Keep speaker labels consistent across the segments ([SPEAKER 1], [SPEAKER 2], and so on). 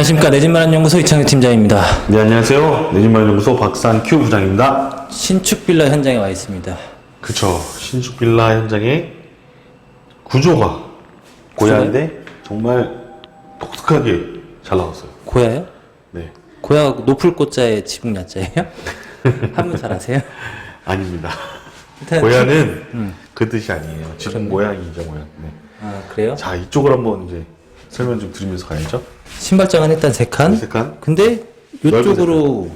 [SPEAKER 1] 안녕하십니까 내집마련 연구소 이창규 팀장입니다.
[SPEAKER 2] 네, 안녕하세요. 내집마련 연구소 박상큐 부장입니다.
[SPEAKER 1] 신축 빌라 현장에 와 있습니다.
[SPEAKER 2] 그쵸. 신축 빌라 현장에 구조가 고야인데 정말 독특하게 잘 나왔어요.
[SPEAKER 1] 고야요?
[SPEAKER 2] 네.
[SPEAKER 1] 고야 높을 꽃자에 지붕 야자예요? 한분 잘하세요?
[SPEAKER 2] 아닙니다.
[SPEAKER 1] 일단
[SPEAKER 2] 고야는 그 뜻이 아니에요. 지금 모양이죠, 모양. 네.
[SPEAKER 1] 아 그래요?
[SPEAKER 2] 자, 이쪽을 한번 이제 설명 좀 드리면서 가야죠.
[SPEAKER 1] 신발장은 일단 세 칸.
[SPEAKER 2] 세 칸.
[SPEAKER 1] 근데 이쪽으로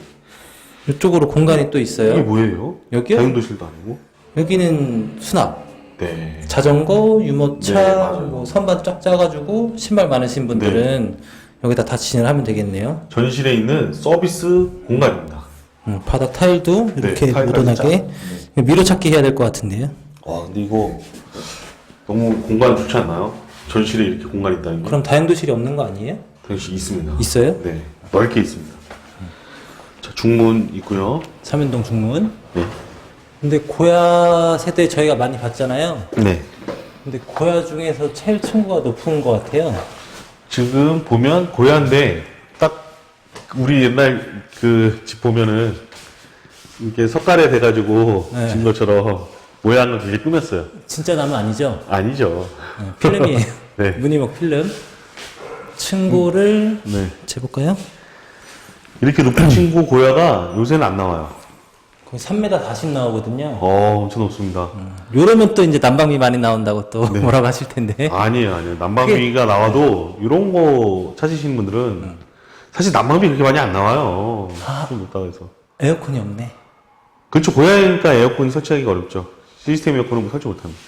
[SPEAKER 1] 이쪽으로 공간이 또
[SPEAKER 2] 이게
[SPEAKER 1] 있어요.
[SPEAKER 2] 뭐예요?
[SPEAKER 1] 여기요?
[SPEAKER 2] 다용도실도 아니고.
[SPEAKER 1] 여기는 수납.
[SPEAKER 2] 네.
[SPEAKER 1] 자전거, 유모차,
[SPEAKER 2] 네, 맞아요.
[SPEAKER 1] 뭐 선반 쫙 짜가지고 신발 많으신 분들은 여기다 다 지진을 하면 되겠네요.
[SPEAKER 2] 전실에 있는 서비스 공간입니다.
[SPEAKER 1] 음, 바닥 타일도 이렇게
[SPEAKER 2] 네, 타일
[SPEAKER 1] 모던하게 미로찾기 해야 될 것 같은데요.
[SPEAKER 2] 와, 근데 이거 너무 공간 좋지 않나요? 전실에 이렇게 공간이 있다는 게.
[SPEAKER 1] 그럼 다용도실이 없는 거 아니에요?
[SPEAKER 2] 당연히 있습니다.
[SPEAKER 1] 있어요?
[SPEAKER 2] 네, 넓게 있습니다. 자, 중문 있고요.
[SPEAKER 1] 삼연동 중문.
[SPEAKER 2] 네.
[SPEAKER 1] 근데 고야 세대 저희가 많이 봤잖아요.
[SPEAKER 2] 네.
[SPEAKER 1] 근데 고야 중에서 제일 층고가 높은 것 같아요.
[SPEAKER 2] 지금 보면 고야인데 딱 우리 옛날 그 집 보면은 이게 석가래 돼가지고
[SPEAKER 1] 네.
[SPEAKER 2] 진 것처럼 모양을 되게 꾸몄어요.
[SPEAKER 1] 진짜 나무 아니죠?
[SPEAKER 2] 아니죠.
[SPEAKER 1] 네, 필름이에요.
[SPEAKER 2] 네.
[SPEAKER 1] 무늬목 필름. 층고를
[SPEAKER 2] 네.
[SPEAKER 1] 재볼까요?
[SPEAKER 2] 이렇게 높은 친구 고야가 요새는 안 나와요.
[SPEAKER 1] 거의 3m 다시 나오거든요.
[SPEAKER 2] 어, 엄청 높습니다.
[SPEAKER 1] 요러면 또 이제 난방비 많이 나온다고 또
[SPEAKER 2] 네.
[SPEAKER 1] 뭐라고 하실 텐데.
[SPEAKER 2] 아니에요, 아니에요. 난방비가 나와도 이런 거 찾으시는 분들은 사실 난방비 그렇게 많이 안 나와요.
[SPEAKER 1] 아.
[SPEAKER 2] 좀 높다고 해서.
[SPEAKER 1] 에어컨이 없네.
[SPEAKER 2] 그렇죠. 고양이니까 에어컨 설치하기가 어렵죠. 시스템 에어컨은 설치 못합니다.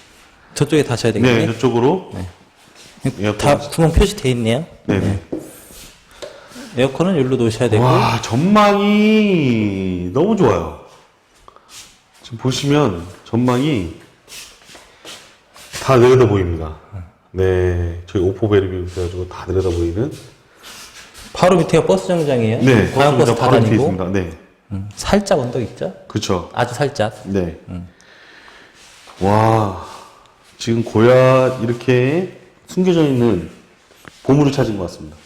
[SPEAKER 1] 저쪽에 다셔야
[SPEAKER 2] 네,
[SPEAKER 1] 되겠네.
[SPEAKER 2] 저쪽으로. 에어컨.
[SPEAKER 1] 다 구멍 표시돼 있네요.
[SPEAKER 2] 네 네.
[SPEAKER 1] 에어컨은 여기로 놓으셔야 되고.
[SPEAKER 2] 와, 전망이 너무 좋아요. 지금 보시면 전망이 다 내려다 보입니다. 네, 저희 오포베르뷰 해가지고 다 내려다 보이는.
[SPEAKER 1] 바로 밑에가 버스 정장이에요.
[SPEAKER 2] 네,
[SPEAKER 1] 다양 버스 다
[SPEAKER 2] 바로 밑에
[SPEAKER 1] 다니고.
[SPEAKER 2] 있습니다. 네,
[SPEAKER 1] 음, 살짝 언덕 있죠?
[SPEAKER 2] 그렇죠.
[SPEAKER 1] 아주 살짝.
[SPEAKER 2] 네. 와, 지금 고야 이렇게 숨겨져 있는 보물을 찾은 것 같습니다.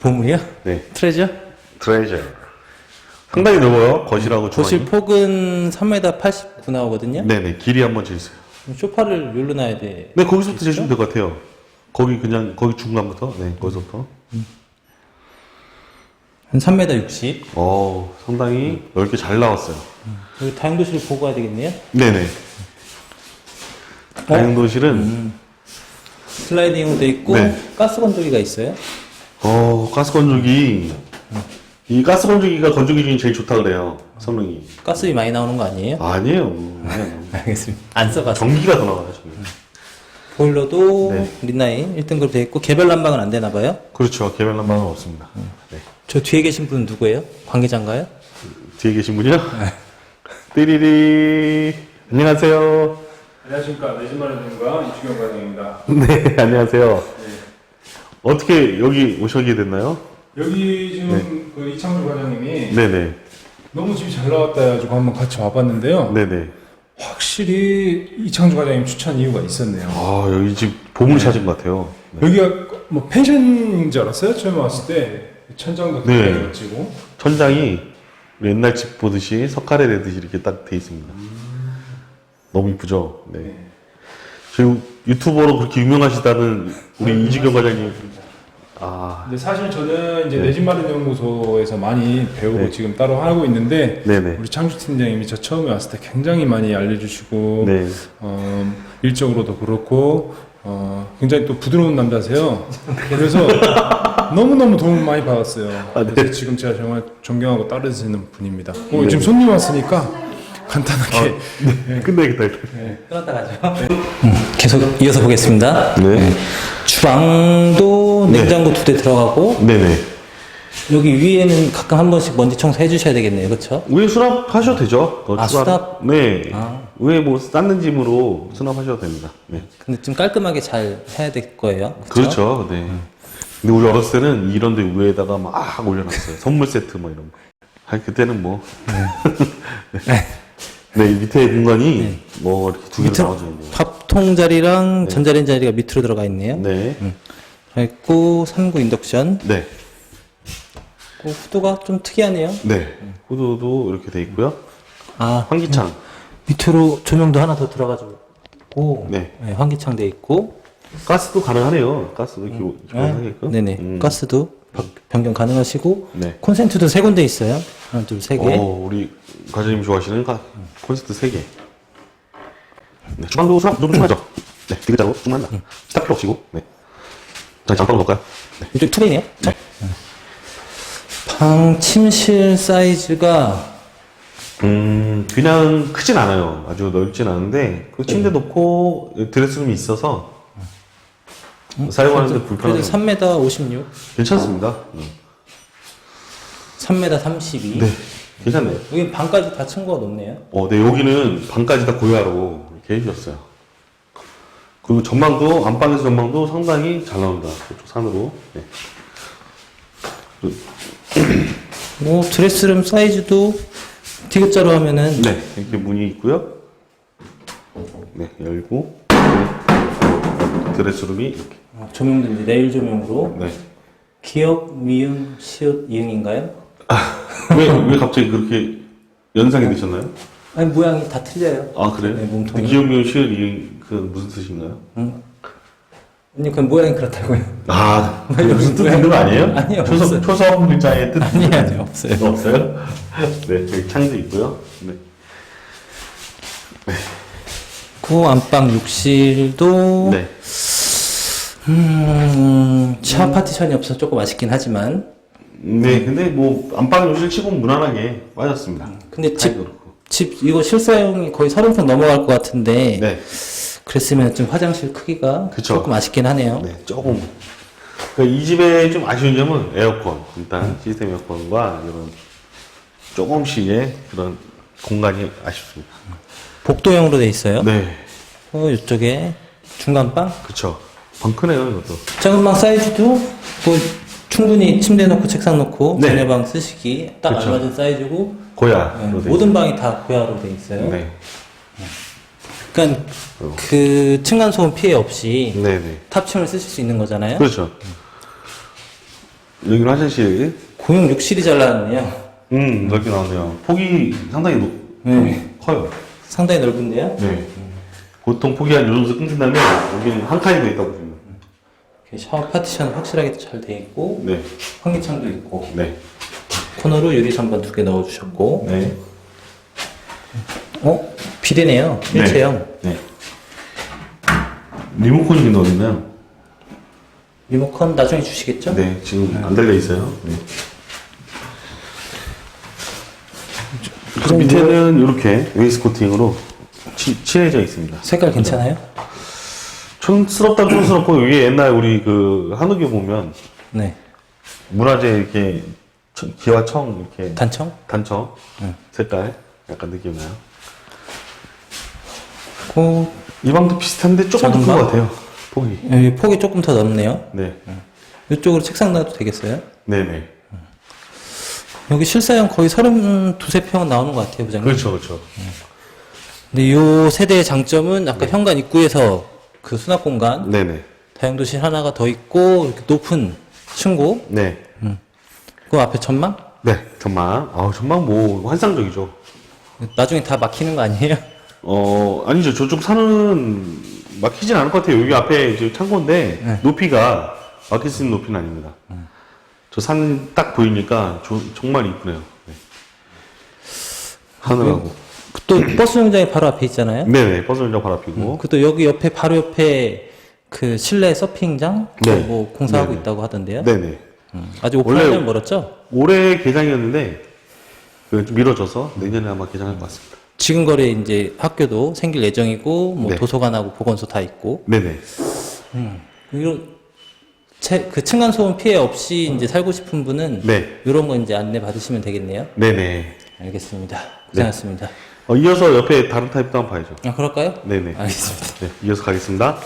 [SPEAKER 1] 보물이요?
[SPEAKER 2] 네,
[SPEAKER 1] 트레저?
[SPEAKER 2] 트레저. 상당히 넓어요. 거실하고
[SPEAKER 1] 거실
[SPEAKER 2] 주방이.
[SPEAKER 1] 폭은 3m 89 나오거든요.
[SPEAKER 2] 네네, 길이 한번 재주세요.
[SPEAKER 1] 소파를 여기로 놔야 돼.
[SPEAKER 2] 네, 거기서부터 재주면 될 것 같아요. 거기 그냥, 거기 중간부터. 네, 거기서부터.
[SPEAKER 1] 한 3m 60.
[SPEAKER 2] 어 상당히 넓게 잘 나왔어요.
[SPEAKER 1] 여기 다용도실 보고 가야 되겠네요.
[SPEAKER 2] 네네. 다용도실은,
[SPEAKER 1] 슬라이딩으로 돼 있고
[SPEAKER 2] 네.
[SPEAKER 1] 가스 건조기가 있어요.
[SPEAKER 2] 어, 가스 건조기. 이 가스 건조기가 건조기 중에 제일 좋다 그래요. 성능이.
[SPEAKER 1] 가스비 많이 나오는 거 아니에요?
[SPEAKER 2] 아니에요. 아니에요.
[SPEAKER 1] 알겠습니다. 안 써가지고.
[SPEAKER 2] 전기가 더 나와요, 전기.
[SPEAKER 1] 보일러도
[SPEAKER 2] 네.
[SPEAKER 1] 린라인 1등급 돼 있고 개별 난방은 안 되나 봐요.
[SPEAKER 2] 그렇죠. 개별 난방은 없습니다. 네.
[SPEAKER 1] 저 뒤에 계신 분은 누구예요? 관계자인가요?
[SPEAKER 2] 뒤에 계신 분이요? 띠리리. 안녕하세요.
[SPEAKER 3] 안녕하십니까 내신마련님과 이주경 과장입니다.
[SPEAKER 2] 네, 안녕하세요. 어떻게 여기 오시게 됐나요?
[SPEAKER 3] 여기 지금 그 이창주 과장님이
[SPEAKER 2] 네네.
[SPEAKER 3] 너무 집이 잘 나왔다 해가지고 한번 같이 와봤는데요.
[SPEAKER 2] 네네.
[SPEAKER 3] 확실히 이창주 과장님 추천 이유가 있었네요.
[SPEAKER 2] 아, 여기 집 보물 찾은 것 같아요.
[SPEAKER 3] 여기가 뭐 펜션인 줄 알았어요. 처음에 왔을 때 천장도
[SPEAKER 2] 네.
[SPEAKER 3] 굉장히 멋지고
[SPEAKER 2] 천장이 우리 옛날 집 보듯이 석가래 내듯이 이렇게 딱 돼 있습니다. 너무 이쁘죠? 네. 저희 유튜버로 그렇게 유명하시다는 우리 이주경 과장님. 아,
[SPEAKER 3] 근데 사실 저는 이제
[SPEAKER 2] 네.
[SPEAKER 3] 내집 마련 연구소에서 많이 배우고
[SPEAKER 2] 네.
[SPEAKER 3] 지금 따로 하고 있는데
[SPEAKER 2] 네네.
[SPEAKER 3] 우리 창주 팀장님이 저 처음에 왔을 때 굉장히 많이 알려주시고
[SPEAKER 2] 네.
[SPEAKER 3] 어, 일적으로도 그렇고 어, 굉장히 또 부드러운 남자세요. 그래서 너무 너무 도움을 많이 받았어요.
[SPEAKER 2] 아, 네.
[SPEAKER 3] 그래서 지금 제가 정말 존경하고 따르시는 분입니다. 어,
[SPEAKER 2] 네.
[SPEAKER 3] 지금 손님 왔으니까 간단하게
[SPEAKER 2] 네. 끝내겠다, 일단.
[SPEAKER 1] 끊었다 가죠. 계속 이어서 보겠습니다.
[SPEAKER 2] 네.
[SPEAKER 1] 주방도
[SPEAKER 2] 네.
[SPEAKER 1] 냉장고 두 대 들어가고
[SPEAKER 2] 네네.
[SPEAKER 1] 여기 위에는 가끔 한 번씩 먼지 청소 해 주셔야 되겠네요, 그렇죠?
[SPEAKER 2] 위에 수납하셔도 되죠? 어,
[SPEAKER 1] 아, 수납?
[SPEAKER 2] 네.
[SPEAKER 1] 아.
[SPEAKER 2] 위에 뭐 쌓는 짐으로 수납하셔도 됩니다. 네.
[SPEAKER 1] 근데 좀 깔끔하게 잘 해야 될 거예요. 그쵸?
[SPEAKER 2] 그렇죠. 네. 근데 우리 어렸을 때는 이런 데 위에다가 막 올려놨어요. 선물 세트 뭐 이런 거. 아 그때는 뭐. 네. 네, 이 밑에 공간이 뭐 이렇게 두 개로
[SPEAKER 1] 밑으로
[SPEAKER 2] 있네요.
[SPEAKER 1] 밥통 자리랑 전자레인지 자리가 밑으로 들어가 있네요.
[SPEAKER 2] 네.
[SPEAKER 1] 있고 3구 인덕션.
[SPEAKER 2] 네.
[SPEAKER 1] 그 후드가 좀 특이하네요.
[SPEAKER 2] 네. 후드도 이렇게 돼 있고요.
[SPEAKER 1] 아,
[SPEAKER 2] 환기창.
[SPEAKER 1] 밑으로 조명도 하나 더 들어가지고
[SPEAKER 2] 네.
[SPEAKER 1] 환기창 돼 있고
[SPEAKER 2] 가스도 가능하네요. 가스도 이렇게 가능하게끔.
[SPEAKER 1] 네네
[SPEAKER 2] 음.
[SPEAKER 1] 가스도 바- 변경 가능하시고
[SPEAKER 2] 네.
[SPEAKER 1] 콘센트도 세 군데 있어요. 하나, 둘, 세 개.
[SPEAKER 2] 어, 우리 과장님 좋아하시는 가, 콘센트 3개. 네, 주방도 수납 좀 충분하죠? 네, 디귿자로 충분합니다. 스탑 필요 없이고, 네. 자, 장바로 넣을까요? 네.
[SPEAKER 1] 이쪽 투베이네요.
[SPEAKER 2] 네.
[SPEAKER 1] 방 침실 사이즈가
[SPEAKER 2] 음, 그냥 크진 않아요. 아주 넓진 않은데, 그 침대 놓고 드레스룸이 있어서, 사용하는데
[SPEAKER 1] 그래도
[SPEAKER 2] 불편해요.
[SPEAKER 1] 3m 56,
[SPEAKER 2] 괜찮습니다. 네.
[SPEAKER 1] 3m 32.
[SPEAKER 2] 네, 괜찮네요.
[SPEAKER 1] 여기 방까지 다 층고가 높네요.
[SPEAKER 2] 어, 네, 여기는 방까지 다 고야로 이렇게 해주셨어요. 그리고 전망도, 안방에서 전망도 상당히 잘 나온다. 저쪽 산으로. 네.
[SPEAKER 1] 뭐 드레스룸 사이즈도 디귿자로 하면은
[SPEAKER 2] 네, 이렇게 문이 있고요. 네, 열고. 네. 드레스룸이 이렇게.
[SPEAKER 1] 어, 조명도 이제 레일 조명으로
[SPEAKER 2] 네.
[SPEAKER 1] 기역, 미음, 시옷, 이응인가요?
[SPEAKER 2] 왜, 왜 갑자기 그렇게 연상이 되셨나요?
[SPEAKER 1] 아니 모양이 다 틀려요.
[SPEAKER 2] 아, 그래요?
[SPEAKER 1] 네, 몸통이.
[SPEAKER 2] 기억미용 시을 이, 그 무슨 뜻인가요?
[SPEAKER 1] 아니 그 모양이 그렇다고요.
[SPEAKER 2] 아, 그 무슨 뜻 있는 거 아니에요?
[SPEAKER 1] 아니요,
[SPEAKER 2] 초성,
[SPEAKER 1] 없어요.
[SPEAKER 2] 초성 글자의 뜻?
[SPEAKER 1] 아니 아니 없어요.
[SPEAKER 2] 없어요? 네, 여기 창도 있고요. 네.
[SPEAKER 1] 그 안방 욕실도
[SPEAKER 2] 네.
[SPEAKER 1] 음, 샤워 파티션이 없어 서 조금 아쉽긴 하지만
[SPEAKER 2] 네, 근데 뭐 안방 욕실 치고 무난하게 빠졌습니다.
[SPEAKER 1] 근데 집,
[SPEAKER 2] 그렇고.
[SPEAKER 1] 집 이거 실사용이 거의 30평 넘어갈 것 같은데
[SPEAKER 2] 네,
[SPEAKER 1] 그랬으면 좀 화장실 크기가
[SPEAKER 2] 그쵸.
[SPEAKER 1] 조금 아쉽긴 하네요.
[SPEAKER 2] 네, 조금. 그러니까 이 집의 좀 아쉬운 점은 에어컨, 일단 시스템 에어컨과 이런 조금씩의 그런 공간이 아쉽습니다.
[SPEAKER 1] 복도형으로 돼 있어요.
[SPEAKER 2] 네,
[SPEAKER 1] 어, 이쪽에 중간방
[SPEAKER 2] 그쵸. 방 크네요, 이것도.
[SPEAKER 1] 작은 방 사이즈도 뭐 충분히 침대 놓고 책상 놓고
[SPEAKER 2] 네.
[SPEAKER 1] 자녀방 쓰시기 딱
[SPEAKER 2] 그쵸.
[SPEAKER 1] 알맞은 사이즈고 네,
[SPEAKER 2] 고야로 돼
[SPEAKER 1] 모든 방이 다 고야로 돼 있어요.
[SPEAKER 2] 있어요. 네,
[SPEAKER 1] 그러니까
[SPEAKER 2] 어.
[SPEAKER 1] 그 층간 소음 피해 없이
[SPEAKER 2] 네, 네.
[SPEAKER 1] 탑층을 쓰실 수 있는 거잖아요.
[SPEAKER 2] 그렇죠. 여기는 화장실.
[SPEAKER 1] 공용 욕실이 잘 나왔네요.
[SPEAKER 2] 음, 넓게 나오네요. 폭이 상당히 높,
[SPEAKER 1] 네.
[SPEAKER 2] 커요.
[SPEAKER 1] 상당히 넓은데요.
[SPEAKER 2] 네. 보통 폭이 한 요 정도 끊긴다면 여기는 한 칸이 더 있다고
[SPEAKER 1] 샤워 파티션 확실하게 잘 돼 있고
[SPEAKER 2] 네.
[SPEAKER 1] 환기창도 있고
[SPEAKER 2] 네.
[SPEAKER 1] 코너로 유리 선반 두 개 넣어주셨고
[SPEAKER 2] 네.
[SPEAKER 1] 어 비대네요 일체형
[SPEAKER 2] 네. 리모컨이 어디 있나요?
[SPEAKER 1] 리모컨 나중에 주시겠죠?
[SPEAKER 2] 네, 지금 안 달려 있어요. 네. 그 밑에는 이렇게 웨이스 코팅으로 치, 칠해져 있습니다.
[SPEAKER 1] 색깔 괜찮아요?
[SPEAKER 2] 촌스럽다 촌스럽고 여기 옛날 우리 그 한옥에 보면
[SPEAKER 1] 네
[SPEAKER 2] 문화재 이렇게 청- 기와 청 이렇게
[SPEAKER 1] 단청?
[SPEAKER 2] 단청 색깔 약간 느낌 나요. 그이 방도 비슷한데 조금 더
[SPEAKER 1] 작은
[SPEAKER 2] 큰것
[SPEAKER 1] 방?
[SPEAKER 2] 같아요. 폭이.
[SPEAKER 1] 여기 폭이 조금 더 넓네요.
[SPEAKER 2] 네.
[SPEAKER 1] 이쪽으로 책상 놔도 되겠어요?
[SPEAKER 2] 네 네.
[SPEAKER 1] 여기 실사용 거의 32, 평은 나오는 것 같아요, 부장님.
[SPEAKER 2] 그렇죠, 그렇죠.
[SPEAKER 1] 근데 이 세대의 장점은 아까 현관 입구에서 그 수납 공간,
[SPEAKER 2] 네네.
[SPEAKER 1] 다용도실 하나가 더 있고, 이렇게 높은 층고,
[SPEAKER 2] 네.
[SPEAKER 1] 그 앞에 전망?
[SPEAKER 2] 네. 전망. 아 전망 뭐 환상적이죠.
[SPEAKER 1] 나중에 다 막히는 거 아니에요?
[SPEAKER 2] 어, 아니죠. 저쪽 산은 막히진 않을 것 같아요. 여기 앞에 이제 창고인데,
[SPEAKER 1] 네.
[SPEAKER 2] 높이가 막힐 수 있는 높이는 아닙니다. 저 산 딱 보이니까 조- 정말 이쁘네요. 네. 하늘하고.
[SPEAKER 1] 또 버스 정장이 바로 앞에 있잖아요.
[SPEAKER 2] 네네. 버스 정장 바로 앞이고.
[SPEAKER 1] 그또 여기 옆에 바로 옆에 그 실내 서핑장
[SPEAKER 2] 네.
[SPEAKER 1] 뭐 공사하고
[SPEAKER 2] 네네.
[SPEAKER 1] 있다고 하던데요.
[SPEAKER 2] 네네.
[SPEAKER 1] 음, 아직 오픈하려면 멀었죠?
[SPEAKER 2] 올해 개장이었는데, 그좀 미뤄져서 내년에 아마 개장할 것 같습니다.
[SPEAKER 1] 지금 거래 이제 학교도 생길 예정이고 뭐
[SPEAKER 2] 네.
[SPEAKER 1] 도서관하고 보건소 다 있고
[SPEAKER 2] 네네.
[SPEAKER 1] 이런 채- 그 층간 소음 피해 없이 이제 살고 싶은 분은
[SPEAKER 2] 네.
[SPEAKER 1] 이런 거 이제 안내 받으시면 되겠네요.
[SPEAKER 2] 네네.
[SPEAKER 1] 알겠습니다. 고생하셨습니다.
[SPEAKER 2] 어, 이어서 옆에 다른 타입도 한번 봐야죠.
[SPEAKER 1] 아, 그럴까요?
[SPEAKER 2] 네네.
[SPEAKER 1] 알겠습니다.
[SPEAKER 2] 네, 이어서 가겠습니다.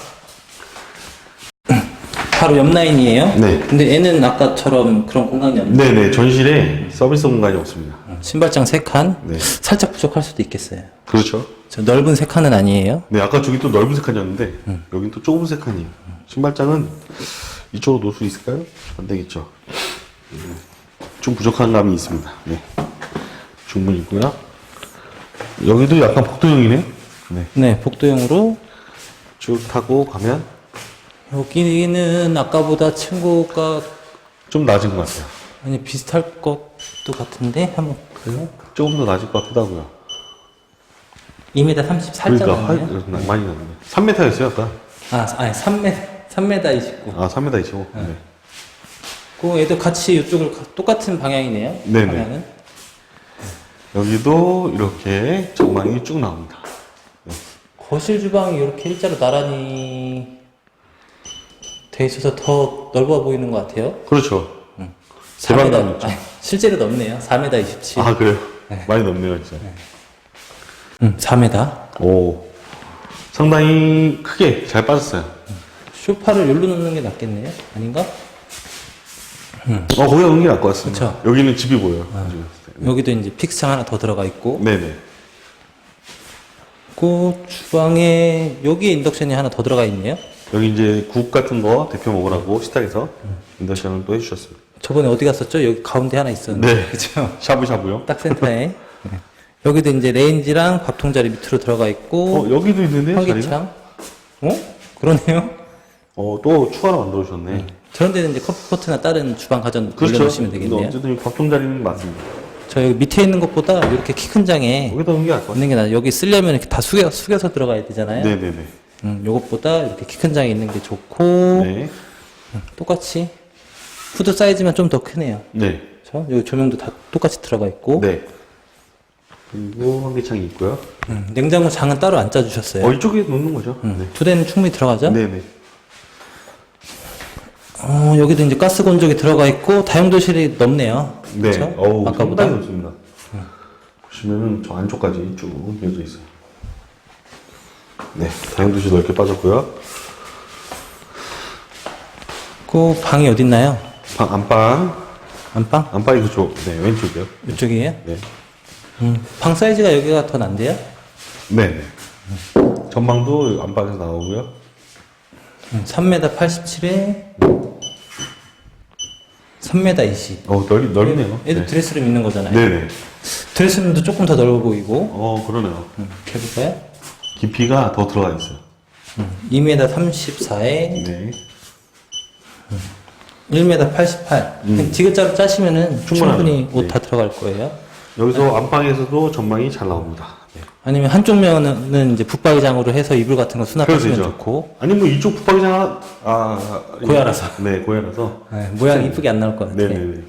[SPEAKER 1] 바로 옆 라인이에요.
[SPEAKER 2] 네.
[SPEAKER 1] 근데 얘는 아까처럼 그런 공간이 없네.
[SPEAKER 2] 네네. 전실에 서비스 공간이 없습니다.
[SPEAKER 1] 신발장 세 칸.
[SPEAKER 2] 네.
[SPEAKER 1] 살짝 부족할 수도 있겠어요.
[SPEAKER 2] 그렇죠.
[SPEAKER 1] 저 넓은 세 칸은 아니에요.
[SPEAKER 2] 네, 아까 저기 또 넓은 색칸이었는데, 여긴 또 좁은 색칸이에요. 신발장은 이쪽으로 놓을 수 있을까요? 안 되겠죠. 음. 좀 부족한 감이 있습니다. 네. 충분히 있고요. 여기도 약간 복도형이네. 네.
[SPEAKER 1] 네, 복도형으로
[SPEAKER 2] 쭉 타고 가면
[SPEAKER 1] 여기는 아까보다 층고가
[SPEAKER 2] 좀 낮은 것 같아요.
[SPEAKER 1] 아니 비슷할 것도 같은데 한번 볼까요?
[SPEAKER 2] 조금 더 낮을 것 같기도 하고요.
[SPEAKER 1] 2m 30 살짝
[SPEAKER 2] 그러니까 하,
[SPEAKER 1] 넘네요.
[SPEAKER 2] 많이 낮네. 3m였어요, 아까.
[SPEAKER 1] 아, 아니 3m 3m 29.
[SPEAKER 2] 아, 3m 25. 네.
[SPEAKER 1] 그 얘도 같이 이쪽을 가- 똑같은 방향이네요.
[SPEAKER 2] 네네.
[SPEAKER 1] 방향은.
[SPEAKER 2] 여기도 이렇게 전망이 쭉 나옵니다.
[SPEAKER 1] 거실 주방이 이렇게 일자로 나란히 돼 있어서 더 넓어 보이는 것 같아요.
[SPEAKER 2] 그렇죠.
[SPEAKER 1] 4m,
[SPEAKER 2] 개방감 있죠.
[SPEAKER 1] 아니, 실제로 넓네요. 4m 27.
[SPEAKER 2] 아, 그래요? 많이 넘네요, 진짜.
[SPEAKER 1] 음, 4m.
[SPEAKER 2] 오. 상당히 크게 잘 빠졌어요.
[SPEAKER 1] 쇼파를 여기로 놓는 게 낫겠네요. 아닌가?
[SPEAKER 2] 어, 거기가 놓는 게 나을 것 같습니다.
[SPEAKER 1] 그쵸.
[SPEAKER 2] 여기는 집이 보여요. 지금.
[SPEAKER 1] 여기도 이제 픽스창 하나 더 들어가 있고,
[SPEAKER 2] 네네.
[SPEAKER 1] 그 주방에 여기에 인덕션이 하나 더 들어가 있네요.
[SPEAKER 2] 여기 이제 국 같은 거 대표 먹으라고 식탁에서 인덕션을 또 해주셨습니다.
[SPEAKER 1] 저번에 어디 갔었죠? 여기 가운데 하나 있었는데.
[SPEAKER 2] 네.
[SPEAKER 1] 그죠?
[SPEAKER 2] 샤브샤브요.
[SPEAKER 1] 딱 센터에. 네. 여기도 이제 레인지랑 밥통 자리 밑으로 들어가 있고,
[SPEAKER 2] 어, 여기도 있는데, 자리가?
[SPEAKER 1] 환기창. 어? 그러네요.
[SPEAKER 2] 어, 또 추가로 만들어 주셨네.
[SPEAKER 1] 저런 데는 이제 커피포트나 다른 주방 가전
[SPEAKER 2] 그렇죠.
[SPEAKER 1] 올려놓으시면 되겠네요.
[SPEAKER 2] 어쨌든 이 밥통 자리는 맞습니다.
[SPEAKER 1] 저 여기 밑에 있는 것보다 이렇게 키 큰 장에
[SPEAKER 2] 여기다 놓는 게 나을 것 같아요.
[SPEAKER 1] 있는 게 나아. 여기 쓰려면 이렇게 다 숙여, 숙여서 들어가야 되잖아요.
[SPEAKER 2] 네네네.
[SPEAKER 1] 음, 요것보다 이렇게 키 큰 장에 있는 게 좋고,
[SPEAKER 2] 네.
[SPEAKER 1] 똑같이. 후드 사이즈만 좀 더 크네요.
[SPEAKER 2] 네.
[SPEAKER 1] 그렇죠? 여기 조명도 다 똑같이 들어가 있고,
[SPEAKER 2] 네. 그리고 환기창이 있고요.
[SPEAKER 1] 음, 냉장고 장은 따로 안 짜주셨어요.
[SPEAKER 2] 어, 이쪽에 놓는 거죠?
[SPEAKER 1] 음, 두 대는 충분히 들어가죠?
[SPEAKER 2] 네. 네네.
[SPEAKER 1] 어, 여기도 이제 가스 건조기 들어가 있고, 다용도실이 넓네요.
[SPEAKER 2] 네.
[SPEAKER 1] 그렇죠?
[SPEAKER 2] 어우,
[SPEAKER 1] 아까보다.
[SPEAKER 2] 상당히 높습니다. 보시면은 저 안쪽까지 쭉 이어져 있어요. 네. 다용도실 넓게 빠졌고요.
[SPEAKER 1] 그 방이 어딨나요?
[SPEAKER 2] 방, 안방.
[SPEAKER 1] 안방?
[SPEAKER 2] 안방이 그쪽. 네, 왼쪽이요.
[SPEAKER 1] 이쪽이에요?
[SPEAKER 2] 네.
[SPEAKER 1] 음, 방 사이즈가 여기가 더 난데요?
[SPEAKER 2] 네 네. 전망도 안방에서 나오고요.
[SPEAKER 1] 음, 3m 87에 3m 20.
[SPEAKER 2] 어, 넓, 넓네요.
[SPEAKER 1] 얘도
[SPEAKER 2] 네.
[SPEAKER 1] 드레스룸 있는 거잖아요.
[SPEAKER 2] 네네.
[SPEAKER 1] 드레스룸도 조금 더 넓어 보이고.
[SPEAKER 2] 어, 그러네요.
[SPEAKER 1] 음, 해볼까요?
[SPEAKER 2] 깊이가 더 들어가 있어요.
[SPEAKER 1] 2m 34에
[SPEAKER 2] 네.
[SPEAKER 1] 1m 88. 그냥 지그자로 짜시면은. 충분히 옷
[SPEAKER 2] 네.
[SPEAKER 1] 다 들어갈 거예요.
[SPEAKER 2] 여기서 안방에서도 전망이 잘 나옵니다. 네.
[SPEAKER 1] 아니면 한쪽 면은 이제 붙박이장으로 해서 이불 같은 거 수납하시면
[SPEAKER 2] 되죠.
[SPEAKER 1] 좋고.
[SPEAKER 2] 아니, 뭐 이쪽 붙박이장 하나, 아.
[SPEAKER 1] 고야라서.
[SPEAKER 2] 네, 고야라서.
[SPEAKER 1] 네, 모양 이쁘게 안 나올 것 같아요.
[SPEAKER 2] 네네네.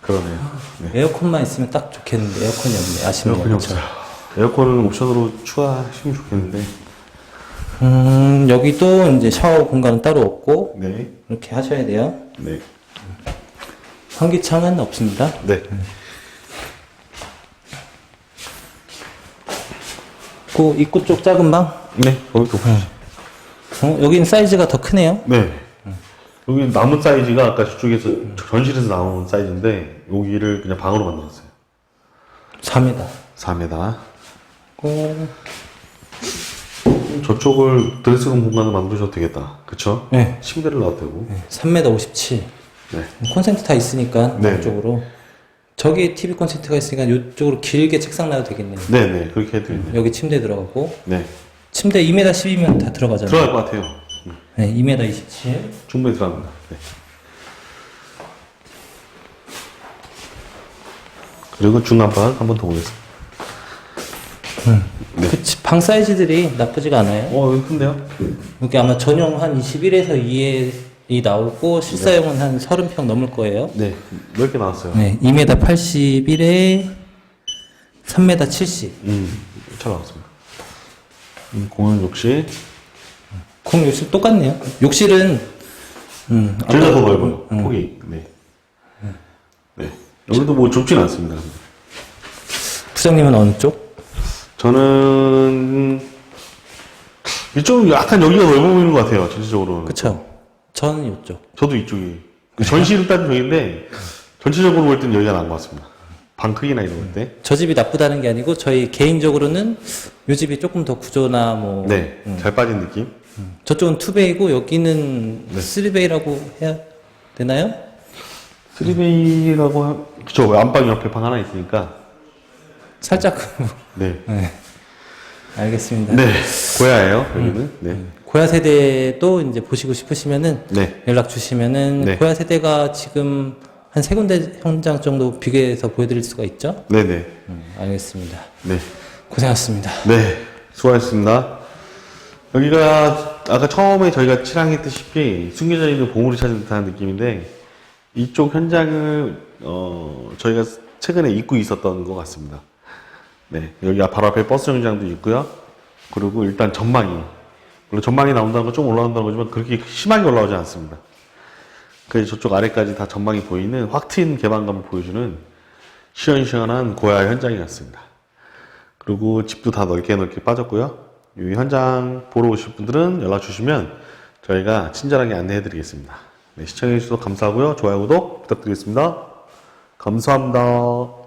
[SPEAKER 2] 그러네요. 네.
[SPEAKER 1] 에어컨만 있으면 딱 좋겠는데 에어컨이 없네. 아쉽네요.
[SPEAKER 2] 에어컨이
[SPEAKER 1] 그쵸?
[SPEAKER 2] 없어요. 에어컨은 옵션으로 추가하시면 좋겠는데.
[SPEAKER 1] 음, 여기도 이제 샤워 공간은 따로 없고
[SPEAKER 2] 네.
[SPEAKER 1] 이렇게 하셔야 돼요.
[SPEAKER 2] 네.
[SPEAKER 1] 환기창은 없습니다.
[SPEAKER 2] 네.
[SPEAKER 1] 그 입구 쪽 작은 방.
[SPEAKER 2] 네. 거기도 보시죠.
[SPEAKER 1] 어, 여기는 사이즈가 더 크네요.
[SPEAKER 2] 네. 여기 남은 사이즈가 아까 저쪽에서 전실에서 나온 사이즈인데 여기를 그냥 방으로 만들었어요.
[SPEAKER 1] 4m.
[SPEAKER 2] 4m.
[SPEAKER 1] 그,
[SPEAKER 2] 저쪽을 드레스룸 공간을 만드셔도 되겠다. 그쵸?
[SPEAKER 1] 네.
[SPEAKER 2] 침대를 놔도 되고.
[SPEAKER 1] 3m 57.
[SPEAKER 2] 네.
[SPEAKER 1] 콘센트 다 있으니까
[SPEAKER 2] 네.
[SPEAKER 1] 이쪽으로. 저기 TV 콘센트가 있으니까 이쪽으로 길게 책상 놔도 되겠네요.
[SPEAKER 2] 네네. 그렇게 해도 되네요.
[SPEAKER 1] 여기 침대 들어가고
[SPEAKER 2] 네.
[SPEAKER 1] 침대 2m 10이면 다 들어가잖아요.
[SPEAKER 2] 들어갈 것 같아요. 음,
[SPEAKER 1] 네, 2m 27.
[SPEAKER 2] 충분히 들어갑니다. 네. 그리고 중간방 한번 더 보겠습니다. 네.
[SPEAKER 1] 그치, 방 사이즈들이 나쁘지가 않아요.
[SPEAKER 2] 어, 여기 큰데요?
[SPEAKER 1] 여기 아마 전용 한 21에서 2에 나오고 실사용은 한 30평 넘을 거예요.
[SPEAKER 2] 네. 넓게 나왔어요.
[SPEAKER 1] 네, 2m 81에 3m 70.
[SPEAKER 2] 음, 잘 나왔습니다. 음, 공용 욕실.
[SPEAKER 1] 공 욕실 똑같네요. 욕실은 음,
[SPEAKER 2] 더
[SPEAKER 1] 아까-
[SPEAKER 2] 넓어요. 폭이. 네. 네. 여기도 뭐 좁진 않습니다.
[SPEAKER 1] 부장님은 어느 쪽?
[SPEAKER 2] 저는 이쪽은 약간 여기가 넓어 보이는 것 같아요. 전체적으로.
[SPEAKER 1] 그쵸. 저는 이쪽.
[SPEAKER 2] 저도 이쪽이. 전시를 따진 저기인데 전체적으로 볼 때는 여기가 나은 것 같습니다. 방 크기나 이런 것 때.
[SPEAKER 1] 저 집이 나쁘다는 게 아니고 저희 개인적으로는 요 집이 조금 더 구조나 뭐
[SPEAKER 2] 네. 잘 빠진 느낌.
[SPEAKER 1] 저쪽은 투베이고 여기는
[SPEAKER 2] 네.
[SPEAKER 1] 쓰리베이라고 해야 되나요?
[SPEAKER 2] 쓰리베이라고 하... 그쵸 안방 옆에 방 하나 있으니까
[SPEAKER 1] 살짝
[SPEAKER 2] 네.
[SPEAKER 1] 네. 알겠습니다.
[SPEAKER 2] 네 고야예요 여기는 네.
[SPEAKER 1] 고야 세대도 이제 보시고 싶으시면은
[SPEAKER 2] 네.
[SPEAKER 1] 연락 주시면은
[SPEAKER 2] 네.
[SPEAKER 1] 고야 세대가 지금 한 세 군데 현장 정도 비교해서 보여드릴 수가 있죠?
[SPEAKER 2] 네네
[SPEAKER 1] 음, 알겠습니다.
[SPEAKER 2] 네.
[SPEAKER 1] 고생하셨습니다.
[SPEAKER 2] 네, 수고하셨습니다. 여기가 아까 처음에 저희가 칠항했듯이 숨겨져 있는 보물을 찾은 듯한 느낌인데 이쪽 현장을 어, 저희가 최근에 입고 있었던 것 같습니다. 네, 여기 바로 앞에 버스 정류장도 있고요. 그리고 일단 전망이 물론 전망이 나온다는 건 좀 올라온다는 거지만 그렇게 심하게 올라오지 않습니다. 그래서 저쪽 아래까지 다 전망이 보이는 확 트인 개방감을 보여주는 시원시원한 고야 현장이 같습니다. 그리고 집도 다 넓게 넓게 빠졌고요. 이 현장 보러 오실 분들은 연락 주시면 저희가 친절하게 안내해 드리겠습니다. 네, 시청해 주셔서 감사하고요. 좋아요, 구독 부탁드리겠습니다. 감사합니다.